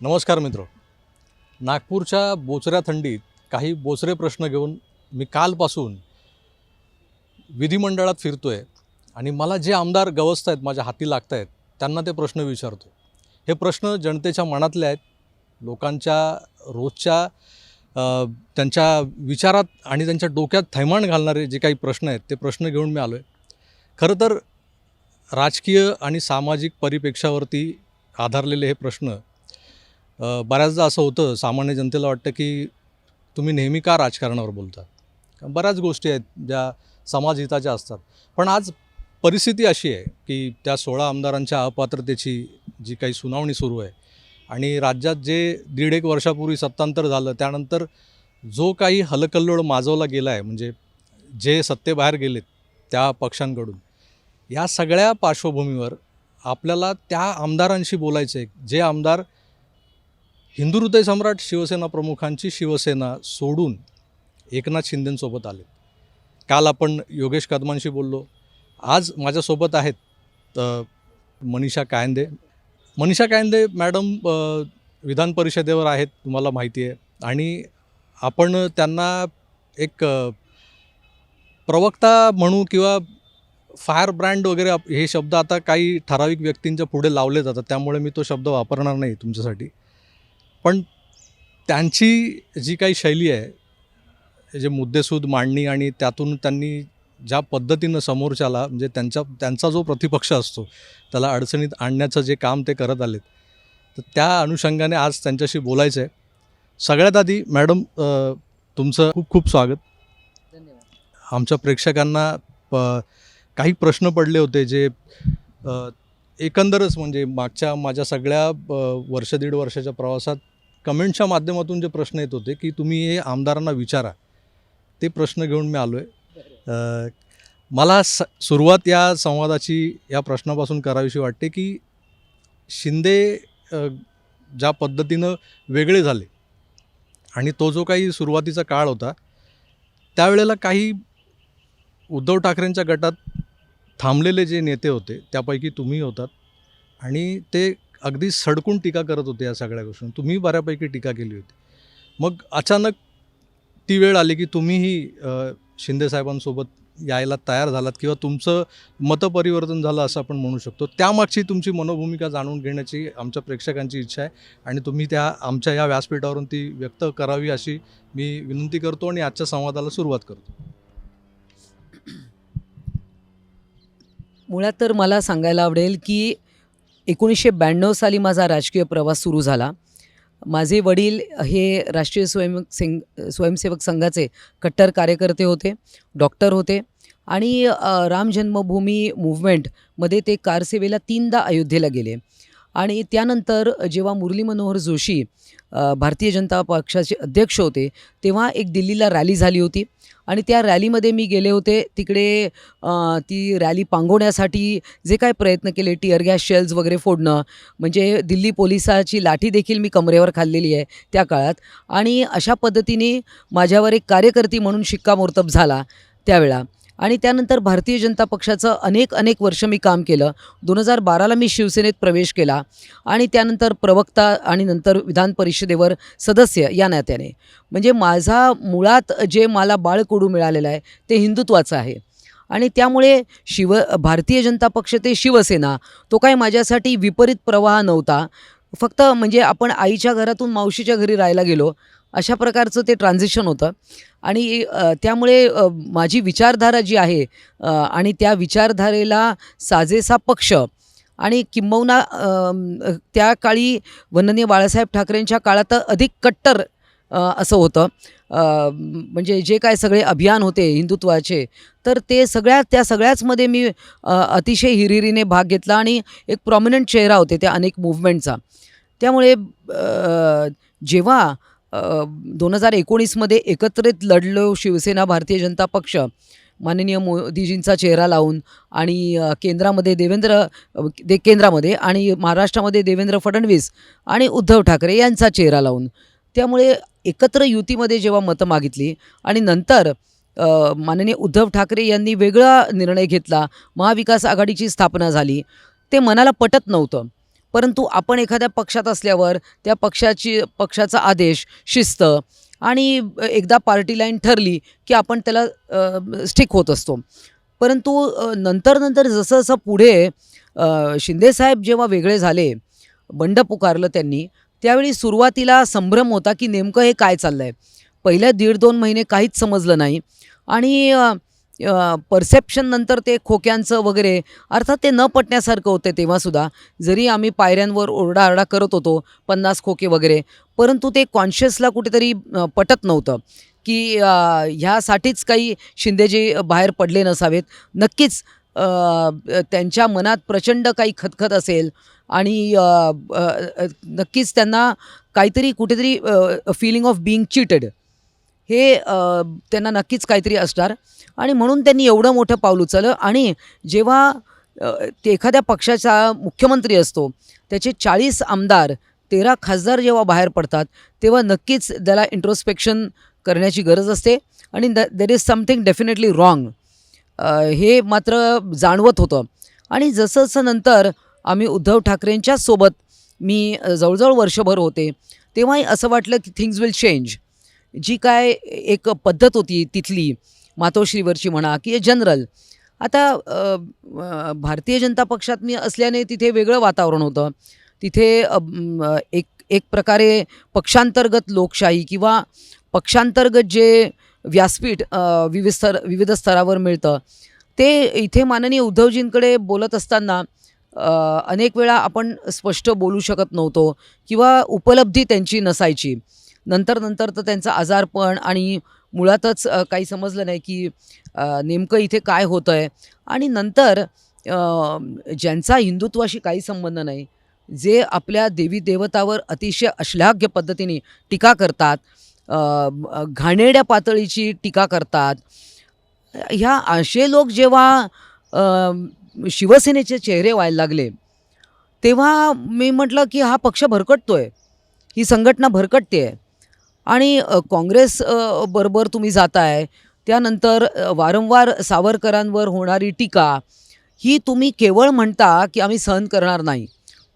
नमस्कार मित्र. नागपूरच्या बोचऱ्या थंडीत काही बोचरे प्रश्न घेऊन मी कालपासून विधिमंडळात फिरतो आहे आणि मला जे आमदार गवसत आहेत माझ्या हाती लागत आहेत त्यांना ते प्रश्न विचारतो हे प्रश्न जनतेच्या मनातले आहेत लोकांच्या रोजच्या त्यांच्या विचारात आणि त्यांच्या डोक्यात थैमान घालणारे जे काही प्रश्न आहेत ते प्रश्न घेऊन मी आलो आहे खरं तर राजकीय आणि सामाजिक परिप्रेक्षावरती आधारलेले हे प्रश्न बऱ्याचदा असं होतं सामान्य जनतेला वाटतं की तुम्ही नेहमी का राजकारणावर बोलता? बऱ्याच गोष्टी आहेत ज्या समाजहिताच्या असतात. पण आज परिस्थिती अशी आहे की त्या सोळा आमदारांच्या अपात्रतेची जी काही सुनावणी सुरू आहे आणि राज्यात जे दीड एक वर्षापूर्वी सत्तांतर झालं त्यानंतर जो काही हलकल्लोळ माजवला गेला आहे म्हणजे जे सत्तेबाहेर गेलेत त्या पक्षांकडून या सगळ्या पार्श्वभूमीवर आपल्याला त्या आमदारांशी बोलायचं आहे जे आमदार हिंदू हृदय सम्राट शिवसेना प्रमुखांची शिवसेना सोडून एकनाथ शिंदेंसोबत आले. काल आपण योगेश कदमांशी बोललो. आज माझ्यासोबत आहेत मनीषा कायंदे. मनीषा कायंदे मॅडम विधान परिषदेवर आहेत तुम्हाला माहिती आहे. आणि आपण त्यांना एक प्रवक्ता म्हणू किंवा फायर ब्रँड वगैरे हे शब्द आता काही ठराविक व्यक्तींच्या पुढे लावले जातात. त्यामुळे मी तो शब्द वापरणार नाही तुमच्यासाठी. पण त्यांची जी काही शैली आहे जे मुद्देसूद मांडणी आणि त्यातून त्यांनी ज्या पद्धतीनं समोरच्याला म्हणजे त्यांच्या त्यांचा जो प्रतिपक्ष असतो त्याला अडचणीत आणण्याचं जे काम ते करत आलेत तर त्या अनुषंगाने आज त्यांच्याशी बोलायचं आहे सगळ्यात आधी मॅडम तुमचं खूप खूप स्वागत. धन्यवाद. आमच्या प्रेक्षकांना प काही प्रश्न पडले होते जे एकंदरच म्हणजे मागच्या माझ्या सगळ्या वर्ष दीड वर्षाच्या प्रवासात कमेंटच्या माध्यमातून जे प्रश्न येत होते की तुम्ही हे आमदारांना विचारा ते प्रश्न घेऊन मी आलो आहे मला स सुरुवात या संवादाची या प्रश्नापासून करावीशी वाटते की शिंदे ज्या पद्धतीनं वेगळे झाले आणि तो जो काही सुरुवातीचा काळ होता त्यावेळेला काही उद्धव ठाकरेंच्या गटात थांबलेले जे नेते होते त्यापैकी तुम्ही होतात आणि ते अगदी सडकून टीका करत होते या सगळ्या गोष्टी तुम्ही बऱ्यापैकी टीका केली होती. मग अचानक ती वेळ आली की तुम्हीही शिंदेसाहेबांसोबत यायला तयार झालात किंवा तुमचं मतपरिवर्तन झालं असं आपण म्हणू शकतो. त्यामागची तुमची मनोभूमिका जाणून घेण्याची आमच्या प्रेक्षकांची इच्छा आहे आणि तुम्ही त्या आमच्या या व्यासपीठावरून ती व्यक्त करावी अशी मी विनंती करतो आणि आजच्या संवादाला सुरुवात करतो. मुळात तर मला सांगायला आवडेल की एकोणीसशे ब्याण्णव साली माझा राजकीय प्रवास सुरू झाला. माझे वडील हे राष्ट्रीय स्वयं सिंग स्वयंसेवक संघाचे कट्टर कार्यकर्ते होते डॉक्टर होते आणि राम जन्मभूमी मूव्हमेंटमध्ये ते कारसेवेला तीनदा अयोध्येला गेले. आणि त्यानंतर जेव्हा मुरली मनोहर जोशी भारतीय जनता पक्षाचे अध्यक्ष होते तेव्हा एक दिल्लीला रॅली झाली होती. आणि त्या रॅलीमध्ये मी गेले होते. तिकडे ती रॅली पांगवण्यासाठी जे काय प्रयत्न केले टिअर गॅस शेल्स वगैरे फोडणं म्हणजे दिल्ली पोलिसाची लाठी देखील मी कमरेवर खाल्लेली आहे त्या काळात. आणि अशा पद्धतीने माझ्यावर एक कार्यकर्ती म्हणून शिक्कामोर्तब झाला त्यावेळा. आणि त्यानंतर भारतीय जनता पक्षाचं अनेक अनेक वर्ष मी काम केलं. दोन हजार बाराला मी शिवसेनेत प्रवेश केला आणि त्यानंतर प्रवक्ता आणि नंतर विधान परिषदेवर सदस्य या नात्याने. म्हणजे माझा मुळात जे मला बाळकुडू मिळालेलं आहे ते हिंदुत्वाचं आहे. आणि त्यामुळे शिव भारतीय जनता पक्ष ते शिवसेना तो काही माझ्यासाठी विपरीत प्रवाह नव्हता. फक्त म्हणजे आपण आईच्या घरातून मावशीच्या घरी राहायला गेलो अशा प्रकारचं ते ट्रान्झिशन होतं. आणि त्यामुळे माझी विचारधारा जी आहे आणि त्या विचारधारेला साजेसा पक्ष आणि किंबहुना त्या काळी वननीय बाळासाहेब ठाकरेंच्या काळात अधिक कट्टर असं होतं. म्हणजे जे काय सगळे अभियान होते हिंदुत्वाचे तर ते सगळ्या त्या सगळ्याचमध्ये मी अतिशय हिरिरीने भाग घेतला आणि एक प्रॉमिनंट चेहरा होते त्या अनेक मुवमेंटचा त्यामुळे जेव्हा दोन हजार एकोणीसमध्ये एकत्रित लढलो शिवसेना भारतीय जनता पक्ष. माननीय मोदीजींचा चेहरा लावून आणि केंद्रामध्ये देवेंद्र दे केंद्रामध्ये आणि महाराष्ट्रामध्ये देवेंद्र फडणवीस आणि उद्धव ठाकरे यांचा चेहरा लावून. त्यामुळे एकत्र युतीमध्ये जेव्हा मतं मागितली आणि नंतर माननीय उद्धव ठाकरे यांनी वेगळा निर्णय घेतला महाविकास आघाडीची स्थापना झाली ते मनाला पटत नव्हतं. परंतु आपण एखाद्या पक्षात असल्यावर त्या पक्षाची पक्षाचा आदेश शिस्त आणि एकदा पार्टी लाईन ठरली की आपण त्याला स्टिक होत असतो. परंतु नंतर नंतर जसं जसं पुढे शिंदेसाहेब जेव्हा वेगळे झाले बंड पुकारलं त्यांनी त्यावेळी सुरुवातीला संभ्रम होता की नेमकं हे काय चाललं आहे पहिल्या दीड दोन महिने काहीच समजलं नाही. आणि परसेप्शन नंतर ते खोक्यांचं वगैरे अर्थात ते न पटण्यासारखं होतं तेव्हासुद्धा. जरी आम्ही पायऱ्यांवर ओरडाओरडा करत होतो पन्नास खोके वगैरे परंतु ते कॉन्शियसला कुठेतरी पटत नव्हतं. की ह्यासाठीच काही शिंदेजी बाहेर पडले नसावेत. नक्कीच त्यांच्या मनात प्रचंड काही खतखत असेल आणि नक्कीच त्यांना काहीतरी कुठेतरी फिलिंग ऑफ बिईंग चिटेड हे त्यांना नक्कीच काहीतरी असणार. आणि म्हणून त्यांनी एवढं मोठं पाऊल उचललं. आणि जेव्हा ते एखाद्या पक्षाचा मुख्यमंत्री असतो त्याचे चाळीस आमदार तेरा खासदार जेव्हा बाहेर पडतात तेव्हा नक्कीच त्याला इंट्रोस्पेक्शन करण्याची गरज असते. आणि the there is something definitely wrong हे मात्र जाणवत होतं. आणि जसं जसं नंतर आम्ही उद्धव ठाकरेंच्या सोबत मी जवळजवळ वर्षभर होते तेव्हाही असं वाटलं की थिंग्ज विल चेंज जी काय एक पद्धत होती तिथली मातोश्रीवरची म्हणा की जनरल. आता भारतीय जनता पक्षात मी असल्याने तिथे वेगळं वातावरण होतं. तिथे एक एक प्रकारे पक्षांतर्गत लोकशाही किंवा पक्षांतर्गत जे व्यासपीठ विविध स्तर विविध स्तरावर मिळतं ते इथे माननीय उद्धवजींकडे बोलत असताना अनेक वेळा आपण स्पष्ट बोलू शकत नव्हतो किंवा उपलब्धी त्यांची नसायची. नंतर नंतर तर त्यांचं आजारपण आणि मुळातच काही समजलं नाही की नेमकं इथे काय होतं आहे आणि नंतर ज्यांचा हिंदुत्वाशी काही संबंध नाही जे आपल्या देवी देवतावर अतिशय अश्लाघ्य पद्धतीने टीका करतात घाणेड्या पातळीची टीका करतात. ह्या असे लोक जेव्हा शिवसेनेचे चेहरे व्हायला लागले तेव्हा मी म्हटलं की हा पक्ष भरकटतो आहे ही संघटना भरकटते आहे आणि काँग्रेस बरोबर तुम्ही जाताय त्यानंतर वारंवार सावरकरांवर होणारी टीका ही तुम्ही केवळ म्हणता की आम्ही सहन करणार नाही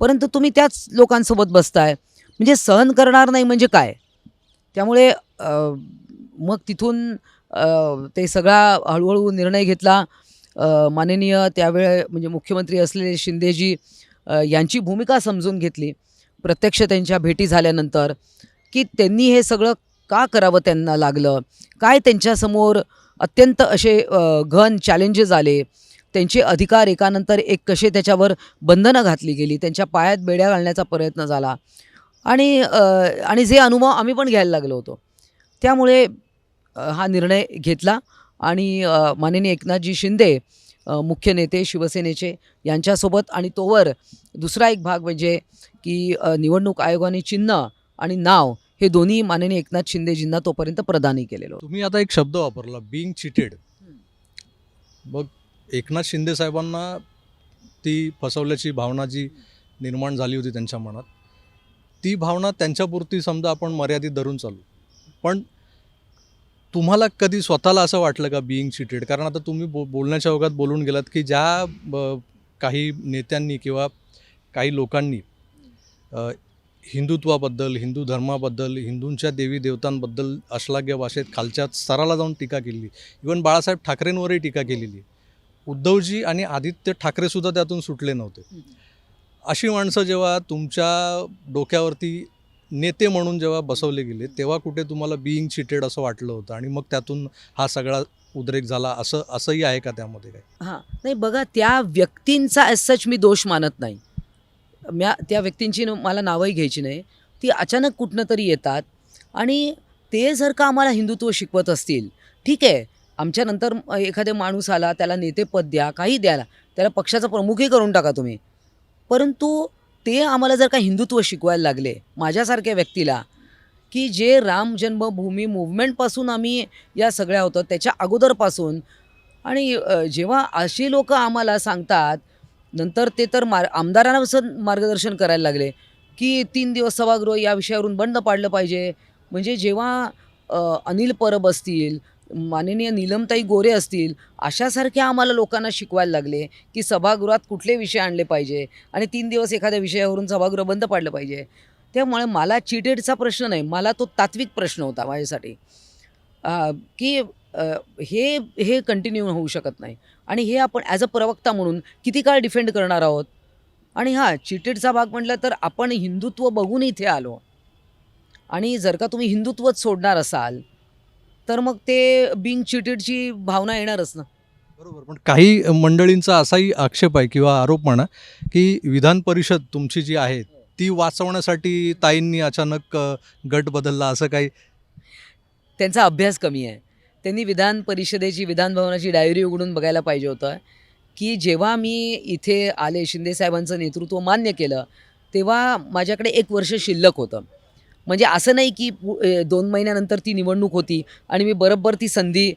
परंतु तुम्ही त्याच लोकांसोबत बसताय. म्हणजे सहन करणार नाही म्हणजे काय? त्यामुळे मग तिथून ते सगळा हळूहळू निर्णय घेतला. माननीय त्यावेळे म्हणजे मुख्यमंत्री असलेले शिंदेजी यांची भूमिका समजून घेतली. प्रत्यक्ष त्यांच्या भेटी झाल्यानंतर की त्यांनी हे सगळं का करावं त्यांना लागलं? काय त्यांच्यासमोर अत्यंत असे घन चॅलेंजेस आले? त्यांचे अधिकार एकानंतर एक कसे त्याच्यावर बंधनं घातली गेली? त्यांच्या पायात बेड्या घालण्याचा प्रयत्न झाला. आणि आणि जे अनुभव आम्ही पण घ्यायला लागलो होतो. त्यामुळे हा निर्णय घेतला. आणि माननीय एकनाथजी शिंदे मुख्य नेते शिवसेनेचे यांच्यासोबत आणि तोवर दुसरा एक भाग म्हणजे की निवडणूक आयोगाने चिन्ह आणि नाव हे दोन्ही माननीय एकनाथ शिंदेजींना तोपर्यंत प्रदानही केलेलं होतं. तुम्ही आता एक शब्द वापरला बिईंग चिटेड मग एकनाथ शिंदे साहेबांना ती फसवल्याची भावना जी निर्माण झाली होती त्यांच्या मनात ती भावना त्यांच्यापुरती समजा आपण मर्यादित धरून चालू. पण तुम्हाला कधी स्वतःला असं वाटलं का बिईंग चिटेड कारण आता तुम्ही बो बोलण्याच्या ओघात बोलून गेलात की ज्या ब- काही नेत्यांनी किंवा काही लोकांनी हिंदुत्वाबद्दल हिंदू धर्माबद्दल हिंदूंच्या देवी देवतांबद्दल अश्लाघ्य भाषेत खालच्या स्तराला जाऊन टीका केली इवन बाळासाहेब ठाकरेंवरही टीका केलेली. उद्धवजी आणि आदित्य ठाकरेसुद्धा त्यातून सुटले नव्हते. अशी माणसं जेव्हा तुमच्या डोक्यावरती नेते म्हणून जेव्हा बसवले गेले तेव्हा कुठे तुम्हाला बिईंग चिटेड असं वाटलं होतं? आणि मग त्यातून हा सगळा उद्रेक झाला असं असंही आहे का त्यामध्ये काय हां नाही बघा त्या व्यक्तींचा ॲज सच मी दोष मानत नाही. म्या त्या व्यक्तींची न- मला नावही घ्यायची नाही. ती अचानक कुठनं तरी येतात आणि ते जर का आम्हाला हिंदुत्व शिकवत असतील ठीक आहे आमच्यानंतर अ, एखादा माणूस आला त्याला नेतेपद द्या काही द्याला त्याला पक्षाचा प्रमुखही करून टाका तुम्ही. परंतु ते आम्हाला जर का हिंदुत्व शिकवायला लागले माझ्यासारख्या व्यक्तीला की जे राम जन्मभूमी मुवमेंटपासून आम्ही या सगळ्या होतं त्याच्या अगोदरपासून आणि जेव्हा अशी लोक आम्हाला सांगतात नंतर ते तर मार आमदारांना असं मार्गदर्शन करायला लागले की तीन दिवस सभागृह या विषयावरून बंद पाडलं पाहिजे. म्हणजे जेव्हा अनिल परब असतील माननीय नीलमताई गोरे असतील अशासारख्या आम्हाला लोकांना शिकवायला लागले की सभागृहात कुठले विषय आणले पाहिजे आणि तीन दिवस एखाद्या विषयावरून सभागृह बंद पाडलं पाहिजे. त्यामुळे मला चिटेडचा प्रश्न नाही मला तो तात्विक प्रश्न होता माझ्यासाठी. की हे हे कंटिन्यू होऊ शकत नाही. आणि हे आपण ॲज अ प्रवक्ता म्हणून किती काळ डिफेंड करणार आहोत? आणि हां चिटेडचा भाग म्हटलं तर आपण हिंदुत्व बघून इथे आलो. आणि जर का तुम्ही हिंदुत्वच सोडणार असाल तर मग ते बिंग चिटेडची भावना येणारच ना. बरोबर. पण काही मंडळींचा असाही आक्षेप आहे किंवा आरोप म्हणा की विधान परिषद तुमची जी आहे ती वाचवण्यासाठी ताईंनी अचानक गट बदलला असं काही? त्यांचा अभ्यास कमी आहे. त्यांनी विधान परिषदेची विधान भवनाची डायरी उघडून बघायला पाहिजे होतं की जेव्हा मी इथे आले शिंदेसाहेबांचं नेतृत्व मान्य केलं तेव्हा माझ्याकडे एक वर्ष शिल्लक होतं. म्हणजे असं नाही की पु- दोन महिन्यानंतर ती निवडणूक होती आणि मी बरोबर ती संधी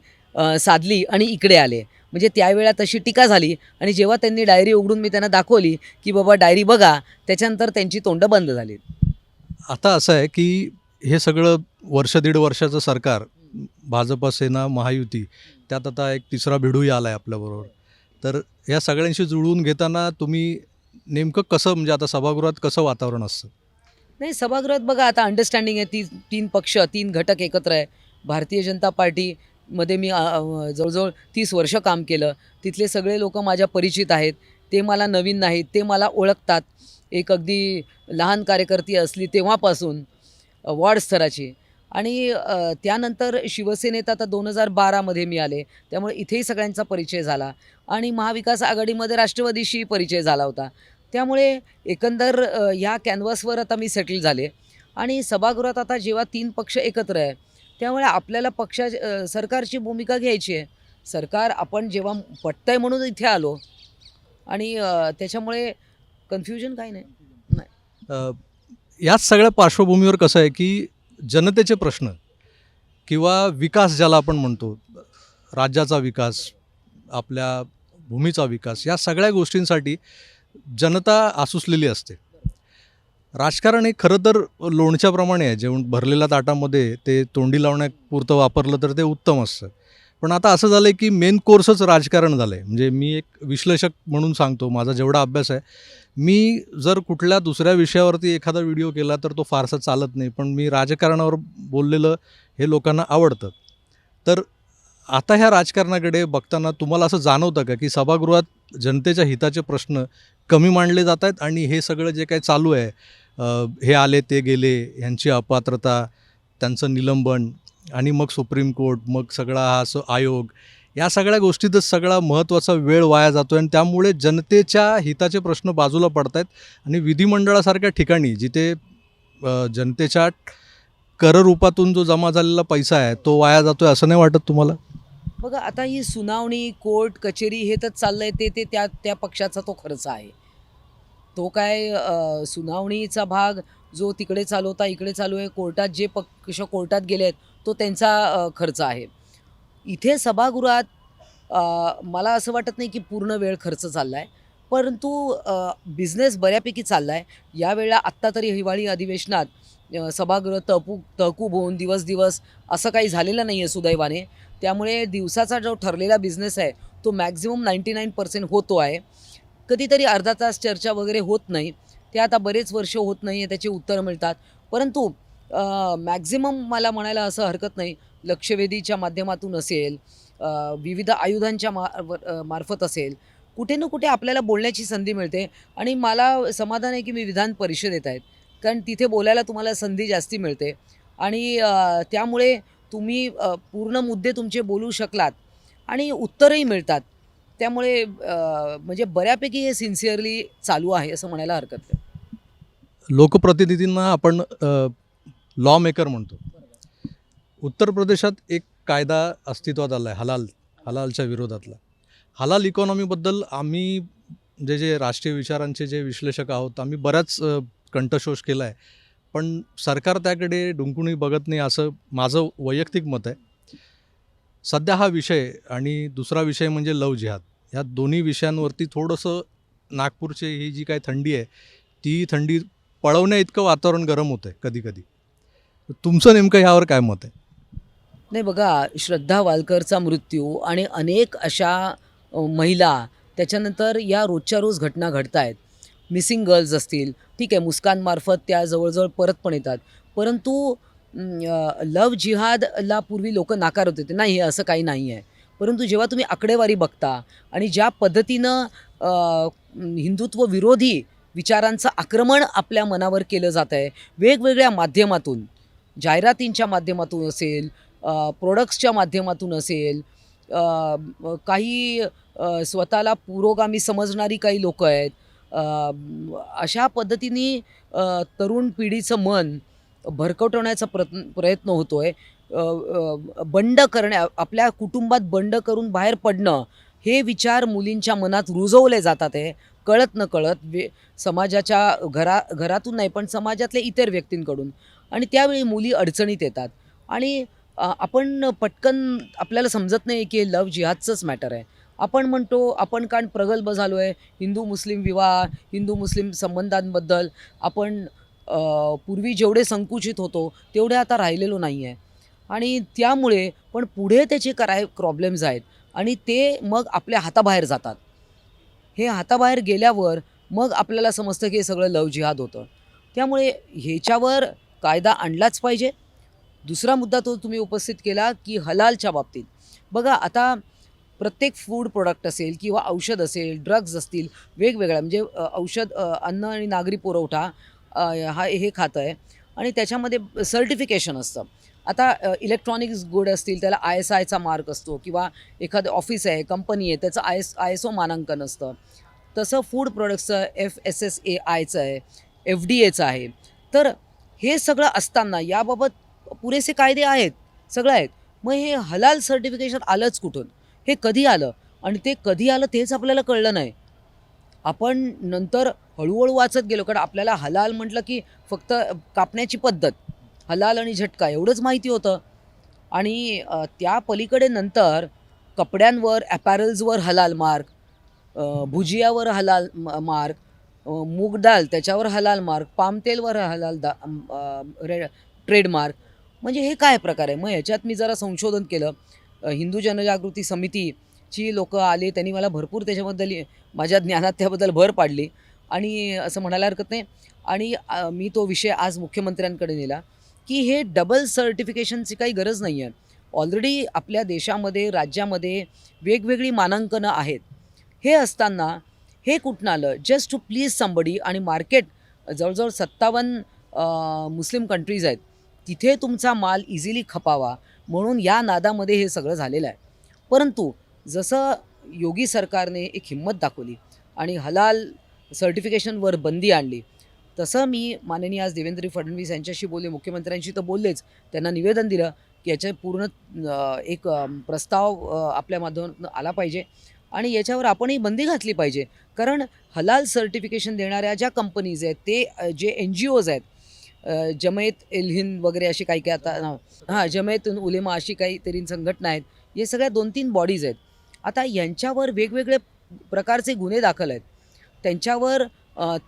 साधली आणि इकडे आले. म्हणजे त्यावेळा तशी टीका झाली आणि जेव्हा त्यांनी डायरी उघडून मी त्यांना दाखवली की बाबा डायरी बघा त्याच्यानंतर त्यांची तोंडं बंद झाली. आता असं आहे की हे सगळं वर्ष दीड वर्षाचं सरकार भाजप सेना महायुती त्यात आता एक तिसरा भिडूही आला आहे आपल्याबरोबर. तर या सगळ्यांशी जुळवून घेताना तुम्ही नेमकं कसं म्हणजे आता सभागृहात कसं वातावरण असतं? नाही सभागृहात बघा आता अंडरस्टँडिंग आहे ती तीन पक्ष तीन घटक एकत्र आहे. भारतीय जनता पार्टीमध्ये मी जवळजवळ तीस वर्ष काम केलं. तिथले सगळे लोक माझ्या परिचित आहेत. ते मला नवीन नाहीत ते मला ओळखतात. एक अगदी लहान कार्यकर्ती असली तेव्हापासून वॉर्ड स्तराची. आणि त्यानंतर शिवसेनेत आता दोन हजार बारामध्ये मी आले त्यामुळे इथेही सगळ्यांचा परिचय झाला. आणि महाविकास आघाडीमध्ये राष्ट्रवादीशी परिचय झाला होता. त्यामुळे एकंदर ह्या कॅनव्हासवर आता मी सेटल झाले. आणि सभागृहात आता जेव्हा तीन पक्ष एकत्र आहे त्यामुळे आपल्याला पक्षा सरकारची भूमिका घ्यायची आहे. सरकार आपण जेव्हा पटतंय म्हणून इथे आलो आणि त्याच्यामुळे कन्फ्युजन काही नाही. याच सगळ्या पार्श्वभूमीवर कसं आहे की जनतेचे प्रश्न किंवा विकास ज्याला आपण म्हणतो राज्याचा विकास आपल्या भूमीचा विकास या सगळ्या गोष्टींसाठी जनता आसुसलेली असते. राजकारण हे खरं तर लोणच्याप्रमाणे आहे. जेवण भरलेल्या ताटामध्ये ते तोंडी लावण्यापुरतं वापरलं तर ते उत्तम असतं. पण आता असं झालं आहे की मेन कोर्सच राजकारण झालं आहे म्हणजे मी एक विश्लेषक म्हणून सांगतो माझा जेवढा अभ्यास आहे मी जर कुठल्या दुसऱ्या विषयावरती एखादा व्हिडिओ केला तर तो फारसा चालत नाही. पण मी राजकारणावर बोललेलं हे लोकांना आवडतं. तर आता ह्या राजकारणाकडे बघताना तुम्हाला असं जाणवतं का की सभागृहात जनतेच्या हिताचे प्रश्न कमी मांडले जात आहेत आणि हे सगळं जे काही चालू आहे हे आले ते गेले ह्यांची अपात्रता त्यांचं निलंबन आणि मग सुप्रीम कोर्ट मग सगळा हा असं आयोग या सगळ्या गोष्टीतच सगळा महत्त्वाचा वेळ वाया जातो आहे आणि त्यामुळे जनतेच्या हिताचे प्रश्न बाजूला पडत आहेत आणि विधिमंडळासारख्या ठिकाणी जिथे जनतेच्या कररूपातून जो जमा झालेला पैसा आहे तो वाया जातो आहे असं नाही वाटत तुम्हाला? बघा आता ही सुनावणी कोर्ट कचेरी हे तर चाललं आहे ते ते त्या त्या पक्षाचा तो खर्च आहे. तो काय सुनावणीचा भाग जो तिकडे चालवता इकडे चालू आहे. कोर्टात जे पक्ष कोर्टात गेले आहेत तो त्यांचा खर्च आहे. इथे सभागृहात मला असं वाटत नाही की पूर्ण वेळ खर्च चालला आहे परंतु बिझनेस बऱ्यापैकी चालला आहे यावेळेला आत्ता तरी हिवाळी अधिवेशनात सभागृह तहकूब तहकूब होऊन दिवस दिवस असं काही झालेलं नाही आहे सुदैवाने. त्यामुळे दिवसाचा जो ठरलेला बिझनेस आहे तो मॅक्झिमम नाईंटी नाईन पर्सेंट होतो आहे. कधीतरी अर्धा तास चर्चा वगैरे होत नाही. ते आता बरेच वर्ष होत नाही आहे त्याची उत्तरं मिळतात. परंतु मॅक्झिमम मला म्हणायला असं हरकत नाही. लक्षवेधीच्या माध्यमातून असेल विविध आयुधांच्या मा मार्फत असेल कुठे ना कुठे आपल्याला बोलण्याची संधी मिळते आणि मला समाधान आहे की मी विधान परिषदेत आहेत. कारण तिथे बोलायला तुम्हाला संधी जास्ती मिळते. आणि त्यामुळे तुम्ही पूर्ण मुद्दे तुमचे बोलू शकलात आणि उत्तरही मिळतात. त्यामुळे म्हणजे बऱ्यापैकी हे सिन्सिअरली चालू आहे असं म्हणायला हरकत नाही. लोकप्रतिनिधींना आपण लॉ मेकर म्हणतो. उत्तर प्रदेशात एक कायदा अस्तित्वात आला आहे हलाल हलालच्या विरोधातला. हलाल इकॉनॉमीबद्दल आम्ही जे जे राष्ट्रीय विचारांचे जे विश्लेषक आहोत आम्ही बऱ्याच कंठशोष केला आहे पण सरकार त्याकडे डुंकूनही बघत नाही असं माझं वैयक्तिक मत आहे. सध्या हा विषय आणि दुसरा विषय म्हणजे लव जिहाद. ह्या दोन्ही विषयांवरती थोडंसं नागपूरची ही जी काही थंडी आहे ती थंडी पळवण्या इतकं वातावरण गरम होतं आहे कधी कधी तुमचं नेमकं ह्यावर काय मत आहे? नाही बघा श्रद्धा वालकरचा मृत्यू आणि अनेक अशा महिला त्याच्यानंतर या रोजच्या रोज घटना घडत आहेत मिसिंग गर्ल्स असतील ठीक आहे मुस्कानमार्फत त्या जवळजवळ परत पण येतात. परंतु लव जिहादला पूर्वी लोक नाकारत होते. नाही हे असं काही नाही आहे. परंतु जेव्हा तुम्ही आकडेवारी बघता आणि ज्या पद्धतीनं हिंदुत्व विरोधी विचारांचं आक्रमण आपल्या मनावर केलं जात आहे वेगवेगळ्या माध्यमातून जाहिरातींच्या माध्यमातून असेल प्रोडक्ट्सच्या माध्यमातून असेल काही स्वतःला पुरोगामी समजणारी काही लोक आहेत अशा पद्धतीने तरुण पिढीचं मन भरकटवण्याचा प्रयत्न प्रयत्न होतो आहे बंड करण्या आपल्या कुटुंबात बंड करून बाहेर पडणं हे विचार मुलींच्या मनात रुजवले जातात आहे कळत न कळत वे समाजाच्या घरा घरातून नाही पण समाजातल्या इतर व्यक्तींकडून. आणि त्यावेळी मुली अडचणीत येतात. आणि आपण पटकन आपल्याला समजत नाही की लव जिहादचंच मॅटर आहे. आपण म्हणतो आपण कारण प्रगल्भ झालो आहे हिंदू मुस्लिम विवाह हिंदू मुस्लिम संबंधांबद्दल आपण पूर्वी जेवढे संकुचित होतो तेवढे आता राहिलेलो नाही आहे आणि त्यामुळे पण पुढे त्याचे काय प्रॉब्लेम्स आहेत. आणि ते मग आपल्या हाताबाहेर जातात. हे हाताबाहेर गेल्यावर मग आपल्याला समजतं की हे सगळं लव जिहाद होतं. त्यामुळे ह्याच्यावर कायदा आणलाच पाहिजे. दुसरा मुद्दा तो तुम्ही उपस्थित केला की हलालच्या बाबतीत. बघा आता प्रत्येक फूड प्रोडक्ट असेल किंवा औषध असेल ड्रग्ज असतील वेगवेगळ्या म्हणजे औषध अन्न आणि नागरी पुरवठा हा हे खातं आहे. आणि त्याच्यामध्ये सर्टिफिकेशन असतं. आता इलेक्ट्रॉनिक्स गुड असतील त्याला आय एस आयचा मार्क असतो किंवा एखादं ऑफिस आहे कंपनी आहे त्याचं I S I S O मानांकन असतं. तसं फूड प्रोडक्ट्सचं एफ एस एस ए आयचं आहे एफ डी एचं आहे. तर हे सगळं असताना याबाबत पुरेसे कायदे आहेत सगळं आहेत. मग हे हलाल सर्टिफिकेशन आलंच कुठून? हे कधी आलं? आणि ते कधी आलं तेच आपल्याला कळलं नाही. आपण नंतर हळूहळू वाचत गेलो कारण आपल्याला हलाल म्हटलं की फक्त कापण्याची पद्धत. हलाल आणि झटका एवढंच माहिती होतं. आणि त्या पलीकडे नंतर कपड्यांवर ॲपॅरल्सवर हलाल मार्क भुजियावर हलाल म- मार्क मूग डाळ त्याच्यावर हलाल मार्क पामतेलवर हलाल दा रेड रे ट्रेडमार्क. म्हणजे हे काय प्रकार आहे? मग याच्यात मी जरा संशोधन केलं. हिंदू जनजागृती समितीची लोक आले त्यांनी मला भरपूर त्याच्याबद्दल माझ्या ज्ञानात त्याबद्दल भर पाडली. आणि असं म्हणायला हरकत नाही. आणि मी तो विषय आज मुख्यमंत्र्यांकडे नेला की हे डबल सर्टिफिकेशनची काही गरज नाही आहे. ऑलरेडी आपल्या देशामध्ये राज्यामध्ये वेगवेगळी मानांकनं आहेत. हे असताना हे कुठनं आलं? जस्ट टू प्लीज समबडी आणि मार्केट जवळजवळ सत्तावन्न मुस्लिम कंट्रीज आहेत तिथे तुमचा माल इझिली खपावा म्हणून या नादामध्ये हे सगळं झालेलं आहे. परंतु जसं योगी सरकारने एक हिंमत दाखवली आणि हलाल सर्टिफिकेशनवर बंदी आणली तसं मी माननीय आज देवेंद्र फडणवीस यांच्याशी बोलले मुख्यमंत्र्यांशी तर बोललेच त्यांना निवेदन दिलं की याचे पूर्ण एक प्रस्ताव आपल्या माध्यमातून आला पाहिजे. आणि याच्यावर आपणही बंदी घातली पाहिजे. कारण हलाल सर्टिफिकेशन देणाऱ्या ज्या कंपनीज आहेत ते जे एन जी ओज आहेत जमयत एल हिंद वगैरे अशी काही काही आता हां जमयत उलेमा अशी काहीतरी संघटना आहेत हे सगळ्या दोन तीन बॉडीज आहेत. आता यांच्यावर वेगवेगळे प्रकारचे गुन्हे दाखल आहेत. त्यांच्यावर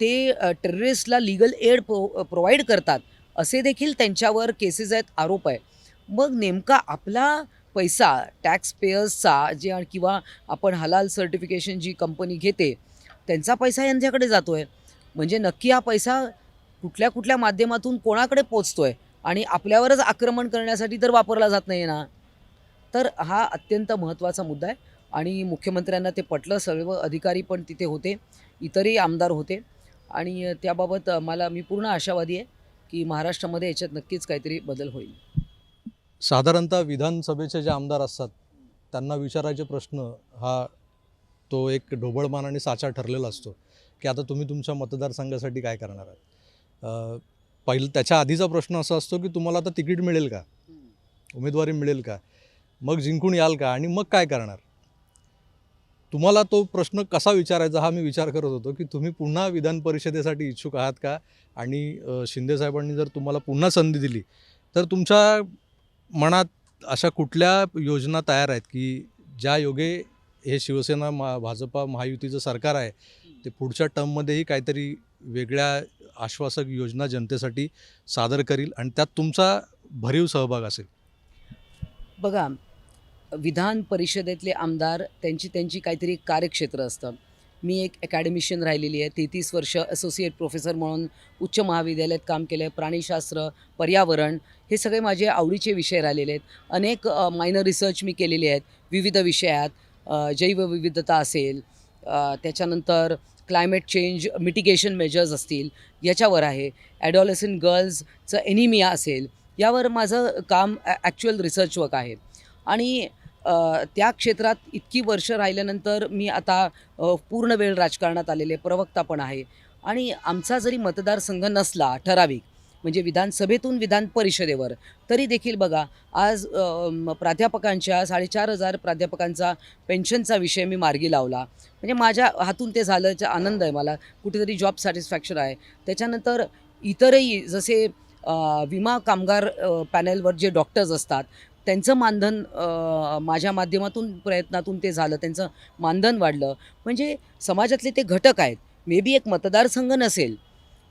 ते टेररिस्टला लिगल एड प्रो प्रोव्हाइड करतात असे देखील त्यांच्यावर केसेस आहेत आरोप आहे मग नेमका आपला पैसा टॅक्स पेयर्सचा जे किंवा आपण हलाल सर्टिफिकेशन जी कंपनी घेते त्यांचा पैसा यांच्याकडे जातो आहे म्हणजे नक्की हा पैसा कुठल्या कुठल्या माध्यमातून कोणाकडे पोचतो आहे आणि आपल्यावरच आक्रमण करण्यासाठी तर वापरला जात नाही ना. तर हा अत्यंत महत्त्वाचा मुद्दा आहे आणि मुख्यमंत्र्यांना ते पटलं सर्व अधिकारी पण तिथे होते इतरही आमदार होते. आणि त्याबाबत मला मी पूर्ण आशावादी आहे की महाराष्ट्रामध्ये याच्यात नक्कीच काहीतरी बदल होईल. साधारणतः विधानसभेचे जे आमदार असतात त्यांना विचारायचे प्रश्न हा तो एक ढोबळमान आणि साचा ठरलेला असतो की आता तुम्ही तुमच्या मतदारसंघासाठी काय करणार आहात? पहिलं त्याच्या आधीचा प्रश्न असा असतो की तुम्हाला आता तिकीट मिळेल का? उमेदवारी मिळेल का? मग जिंकून याल का? आणि मग काय करणार? तुम्हाला तो प्रश्न कसा विचारायचा हा मी विचार करत होतो की तुम्ही पुन्हा विधान परिषदेसाठी इच्छुक आहात का? आणि शिंदेसाहेबांनी जर तुम्हाला पुन्हा संधी दिली तर तुमच्या मनात अशा कुठल्या योजना तयार आहेत की ज्या योगे हे शिवसेना मा भाजपा महायुतीचं सरकार आहे ते पुढच्या टर्ममध्येही काहीतरी वेगळ्या आश्वासक योजना जनतेसाठी सादर करील आणि त्यात तुमचा भरीव सहभाग असेल. बघा विधान परिषदेतले आमदार त्यांची त्यांची काहीतरी कार्यक्षेत्र असतं. मी एक अकॅडमिशियन राहिलेली आहे. तेहतीस वर्ष असोसिएट प्रोफेसर म्हणून उच्च महाविद्यालयात काम केलं आहे. प्राणीशास्त्र पर्यावरण हे सगळे माझे आवडीचे विषय राहिलेले आहेत. अनेक मायनर रिसर्च मी केलेले आहेत. विविध विषयात जैवविविधता असेल त्याच्यानंतर क्लायमेट चेंज मिटिगेशन मेजर्स असतील याच्यावर आहे. ॲडॉलेसन गर्ल्सचं एनिमिया असेल यावर माझं काम ॲक्च्युअल रिसर्च वर्क आहे. आणि त्या क्षेत्रात इतकी वर्ष राहिल्यानंतर मी आता पूर्ण वेळ राजकारणात आलेले प्रवक्ता पण आहे. आणि आमचा जरी मतदारसंघ नसला ठराविक म्हणजे विधानसभेतून विधान परिषदेवर तरी देखील बघा आज प्राध्यापकांच्या साडेचार हजार प्राध्यापकांचा पेन्शनचा विषय मी मार्गी लावला. म्हणजे माझ्या हातून ते झाल्याचा आनंद आहे मला. कुठेतरी जॉब सॅटिस्फॅक्शन आहे. त्याच्यानंतर इतरही जसे विमा कामगार पॅनेलवर जे डॉक्टर्स असतात त्यांचं मानधन माझ्या माध्यमातून प्रयत्नातून ते झालं त्यांचं मानधन वाढलं. म्हणजे समाजातले ते घटक आहेत. मे बी एक मतदारसंघ नसेल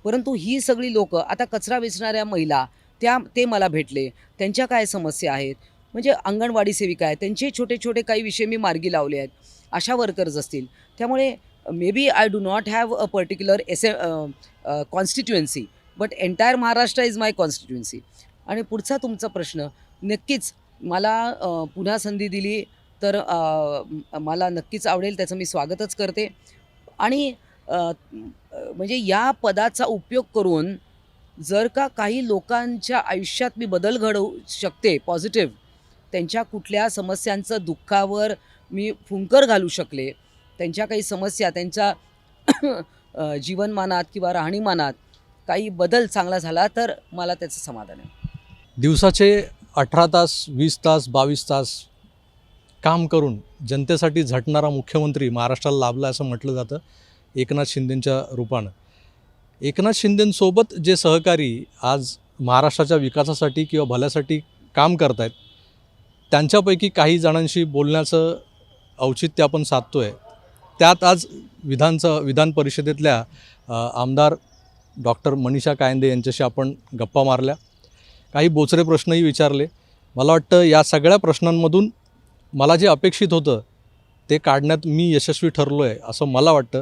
परंतु ही सगळी लोकं आता कचरा वेचणाऱ्या महिला त्या ते मला भेटले. त्यांच्या काय समस्या आहेत? म्हणजे अंगणवाडी सेविका आहेत. त्यांचे छोटे छोटे काही विषय मी मार्गी लावले आहेत. अशा वर्कर्स असतील. त्यामुळे maybe I do not have a particular as a constituency but entire Maharashtra is my constituency आणि पुढचा तुमचा प्रश्न नक्कीच मला पुन्हा संधी दिली तर मला नक्कीच आवडेल त्याचं मी स्वागतच करते. आणि म्हणजे या पदाचा उपयोग करून जर का काही लोकांच्या आयुष्यात मी बदल घडवू शकते पॉझिटिव्ह त्यांच्या कुठल्या समस्यांचं दुःखावर मी फुंकर घालू शकले त्यांच्या काही समस्या त्यांच्या जीवनमानात किंवा राहणीमानात काही बदल चांगला झाला तर मला त्याचं समाधान आहे. दिवसाचे अठरा तास वीस तास बावीस तास काम करून जनतेसाठी झटणारा मुख्यमंत्री महाराष्ट्राला लाभला असं म्हटलं जातं एकनाथ शिंदेंच्या रूपानं. एकनाथ शिंदेंसोबत जे सहकारी आज महाराष्ट्राच्या विकासासाठी किंवा भल्यासाठी काम करत आहेत त्यांच्यापैकी काही जणांशी बोलण्याचं औचित्य आपण साधतो आहे त्यात आज विधानचं विधान परिषदेतल्या आमदार डॉक्टर मनीषा कायंदे यांच्याशी आपण गप्पा मारल्या. काही बोचरे प्रश्नही विचारले. मला वाटतं या सगळ्या प्रश्नांमधून मला जे अपेक्षित होतं ते काढण्यात मी यशस्वी ठरलो आहे असं मला वाटतं.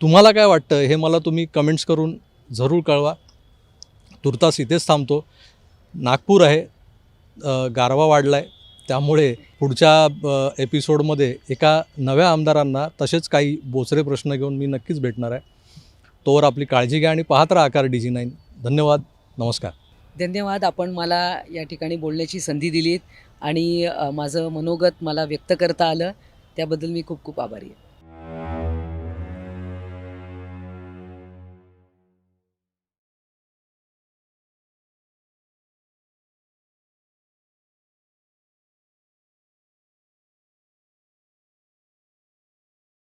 तुम्हाला काय वाटतं हे मला तुम्ही कमेंट्स करून जरूर कळवा. तुर्तास इथेच थांबतो. नागपूर आहे गारवा वाढला आहे त्यामुळे पुढच्या एपिसोडमध्ये एका नव्या आमदारांना तसेच काही बोचरे प्रश्न घेऊन मी नक्कीच भेटणार आहे. तोवर आपली काळजी घ्या आणि पाहत राहा आकार डी जी नाईन. धन्यवाद. नमस्कार. धन्यवाद आपण मला या ठिकाणी बोलण्याची संधी दिलीत आणि माझं मनोगत मला व्यक्त करता आलं. त्याबद्दल मी खूप खूप आभारी आहे.